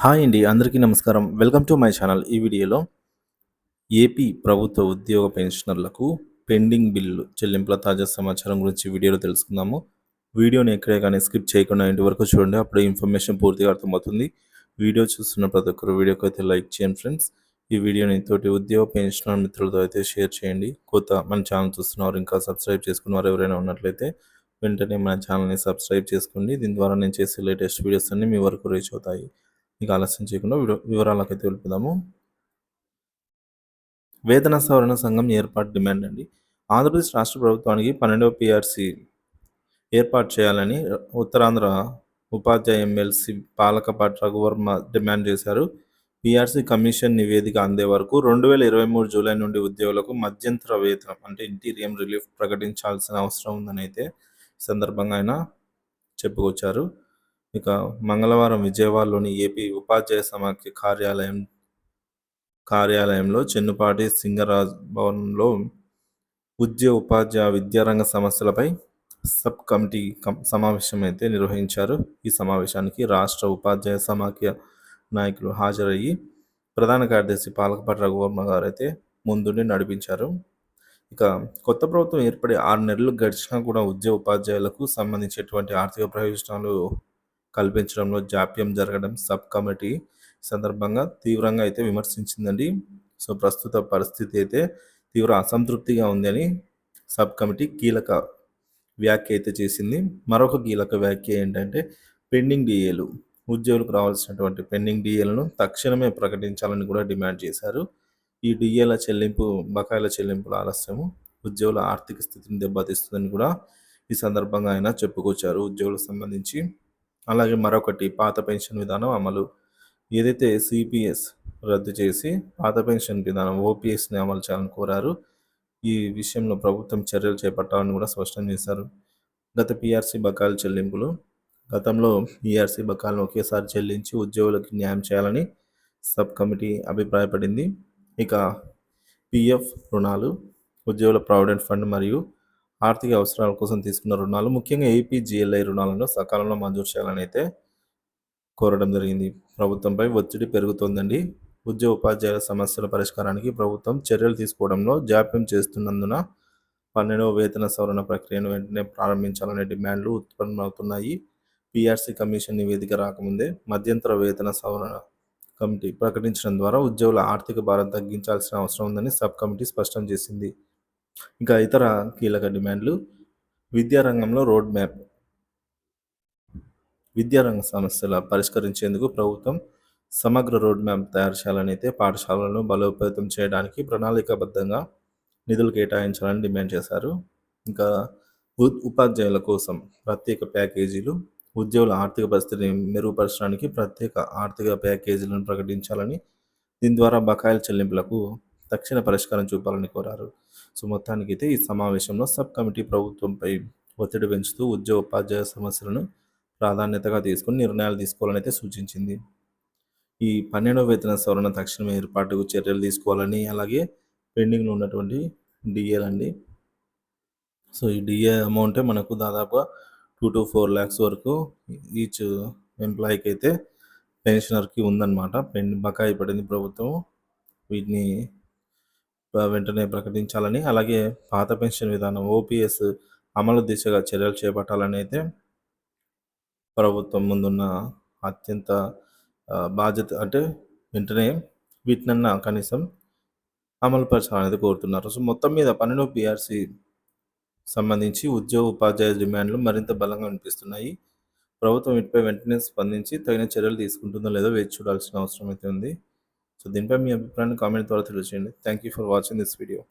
Hi అండి అందరికీ నమస్కారం. Welcome to my channel. ఈ వీడియోలో ఏపీ ప్రభుత్వ ఉద్యోగ పెన్షనర్లకు పెండింగ్ బిల్లు చెల్లింపుల తాజా సమాచారం గురించి వీడియోలో తెలుసుకుందాము. వీడియోని ఎక్కడే కానీ స్కిప్ చేయకుండా ఇంటి వరకు చూడండి అప్పుడు ఇన్ఫర్మేషన్ పూర్తిగా అర్థమవుతుంది. వీడియో చూస్తున్న ప్రతి ఒక్కరు వీడియోకి అయితే లైక్ చేయండి ఫ్రెండ్స్. ఈ వీడియోని తోటి ఉద్యోగ పెన్షనర్ మిత్రులతో అయితే షేర్ చేయండి. కొత్త మన ఛానల్ చూస్తున్నవారు ఇంకా సబ్స్క్రైబ్ చేసుకున్నవారు ఎవరైనా ఉన్నట్లయితే వెంటనే మన ఛానల్ని సబ్స్క్రైబ్ చేసుకోండి. దీని ద్వారా నేను చేసే లేటెస్ట్ వీడియోస్ అన్ని మీ వరకు రీచ్ అవుతాయి. ఇక ఆలస్యం చేయకుండా వివరాలకు వివరాలకైతే వెళ్ళిపోదాము. వేతన సవరణ సంఘం ఏర్పాటు డిమాండ్ అండి. ఆంధ్రప్రదేశ్ రాష్ట్ర ప్రభుత్వానికి పన్నెండవ పిఆర్సి ఏర్పాటు చేయాలని ఉత్తరాంధ్ర ఉపాధ్యాయ ఎమ్మెల్సీ పాలకపాటి రఘువర్మ డిమాండ్ చేశారు. పిఆర్సీ కమిషన్ నివేదిక అందే వరకు రెండు వేల ఇరవై మూడు జూలై నుండి ఉద్యోగులకు మధ్యంతర వేతనం అంటే ఇంటీరియం రిలీఫ్ ప్రకటించాల్సిన అవసరం ఉందని అయితే సందర్భంగా ఆయన చెప్పుకొచ్చారు. ఇక మంగళవారం విజయవాడలోని ఏపీ ఉపాధ్యాయ సమాఖ్య కార్యాలయం కార్యాలయంలో చెన్నుపాటి సింగరాజ్ భవన్లో ఉద్య ఉపాధ్యాయ విద్యారంగ సమస్యలపై సబ్ కమిటీ సమావేశం అయితే నిర్వహించారు. ఈ సమావేశానికి రాష్ట్ర ఉపాధ్యాయ సమాఖ్య నాయకులు హాజరయ్యి ప్రధాన కార్యదర్శి పాలకపాటి రఘువర్మ గారు అయితే ముందుండి నడిపించారు. ఇక కొత్త ప్రభుత్వం ఏర్పడి ఆరు నెలలు గడిచినా కూడా ఉద్యోగ ఉపాధ్యాయులకు సంబంధించేటువంటి ఆర్థిక ప్రయోజనాలు కల్పించడంలో జాప్యం జరగడం సబ్ కమిటీ సందర్భంగా తీవ్రంగా అయితే విమర్శించిందండి. సో ప్రస్తుత పరిస్థితి అయితే తీవ్ర అసంతృప్తిగా ఉందని సబ్ కమిటీ కీలక వ్యాఖ్య అయితే చేసింది. మరొక కీలక వ్యాఖ్య ఏంటంటే పెండింగ్ డిఏలు ఉద్యోగులకు రావాల్సినటువంటి పెండింగ్ డిఏలను తక్షణమే ప్రకటించాలని కూడా డిమాండ్ చేశారు. ఈ డిఏల చెల్లింపు బకాయిల చెల్లింపుల ఆలస్యము ఉద్యోగుల ఆర్థిక స్థితిని దెబ్బతీస్తుందని కూడా ఈ సందర్భంగా ఆయన చెప్పుకొచ్చారు. ఉద్యోగులకు సంబంధించి అలాగే మరొకటి పాత పెన్షన్ విధానం అమలు. ఏదైతే సిపిఎస్ రద్దు చేసి పాత పెన్షన్ విధానం ఓపీఎస్ని అమలు చేయాలని కోరారు ఈ విషయంలో ప్రభుత్వం చర్యలు చేపట్టాలని కూడా స్పష్టం చేశారు. గత పిఆర్సీ బకాయిల చెల్లింపులు గతంలో పిఆర్సీ బకాయిలను ఒకేసారి చెల్లించి ఉద్యోగులకు న్యాయం చేయాలని సబ్ కమిటీ అభిప్రాయపడింది. ఇక పిఎఫ్ రుణాలు ఉద్యోగుల ప్రావిడెంట్ ఫండ్ మరియు ఆర్థిక అవసరాల కోసం తీసుకున్న రుణాలు ముఖ్యంగా ఏపీజీఎల్ఐ రుణాలను సకాలంలో మంజూరు చేయాలని అయితే కోరడం జరిగింది. ప్రభుత్వంపై ఒత్తిడి పెరుగుతోందండి. ఉద్యోగ ఉపాధ్యాయుల సమస్యల పరిష్కారానికి ప్రభుత్వం చర్యలు తీసుకోవడంలో జాప్యం చేస్తున్నందున పన్నెండవ వేతన సవరణ ప్రక్రియను వెంటనే ప్రారంభించాలనే డిమాండ్లు ఉత్పన్నమవుతున్నాయి. పీఆర్సీ కమిషన్ నివేదిక రాకముందే మధ్యంతర వేతన సవరణ కమిటీ ప్రకటించడం ద్వారా ఉద్యోగుల ఆర్థిక భారం తగ్గించాల్సిన అవసరం ఉందని సబ్ కమిటీ స్పష్టం చేసింది. ఇంకా ఇతర కీలక డిమాండ్లు. విద్యారంగంలో రోడ్ మ్యాప్. విద్యారంగ సమస్యల పరిష్కరించేందుకు ప్రభుత్వం సమగ్ర రోడ్ మ్యాప్ తయారు చేయాలని అయితే పాఠశాలను బలోపేతం చేయడానికి ప్రణాళికాబద్ధంగా నిధులు కేటాయించాలని డిమాండ్ చేశారు. ఇంకా ఉపాధ్యాయుల కోసం ప్రత్యేక ప్యాకేజీలు ఉద్యోగుల ఆర్థిక పరిస్థితిని మెరుగుపరచడానికి ప్రత్యేక ఆర్థిక ప్యాకేజీలను ప్రకటించాలని దీని ద్వారా బకాయిల చెల్లింపులకు తక్షణ పరిష్కారం చూపాలని కోరారు. సో మొత్తానికి అయితే ఈ సమావేశంలో సబ్ కమిటీ ప్రభుత్వంపై ఒత్తిడి పెంచుతూ ఉద్యోగ ఉపాధ్యాయ సమస్యలను ప్రాధాన్యతగా తీసుకుని నిర్ణయాలు తీసుకోవాలని అయితే సూచించింది. ఈ పన్నెండవ వేతన సవరణ తక్షణమే ఏర్పాటుకు చర్యలు తీసుకోవాలని అలాగే పెండింగ్లో ఉన్నటువంటి డిఏలండి సో ఈ డిఏ అమౌంటే మనకు దాదాపుగా టూ టు ఫోర్ ల్యాక్స్ వరకు ఈచ్ ఎంప్లాయీకి అయితే పెన్షనర్కి ఉందన్నమాట. పెన్ బకాయి పడింది ప్రభుత్వం. వీటిని వెంటనే ప్రకటించాలని అలాగే పాత పెన్షన్ విధానం ఓపీఎస్ అమలు దిశగా చర్యలు చేపట్టాలని అయితే ప్రభుత్వం ముందున్న అత్యంత బాధ్యత అంటే వెంటనే వీటినన్నా కనీసం అమలు పరచాలనేది కోరుతున్నారు. సో మొత్తం మీద పన్నెండు బీఆర్సీ సంబంధించి ఉద్యోగ ఉపాధ్యాయ డిమాండ్లు మరింత బలంగా అనిపిస్తున్నాయి ప్రభుత్వం వీటిపై వెంటనే స్పందించి తగిన చర్యలు తీసుకుంటుందో లేదో వేచి చూడాల్సిన అవసరం అయితే ఉంది. సో దీనిపై మీ అభిప్రాయాన్ని కామెంట్ ద్వారా తెలియజేయండి. Thank you for watching this video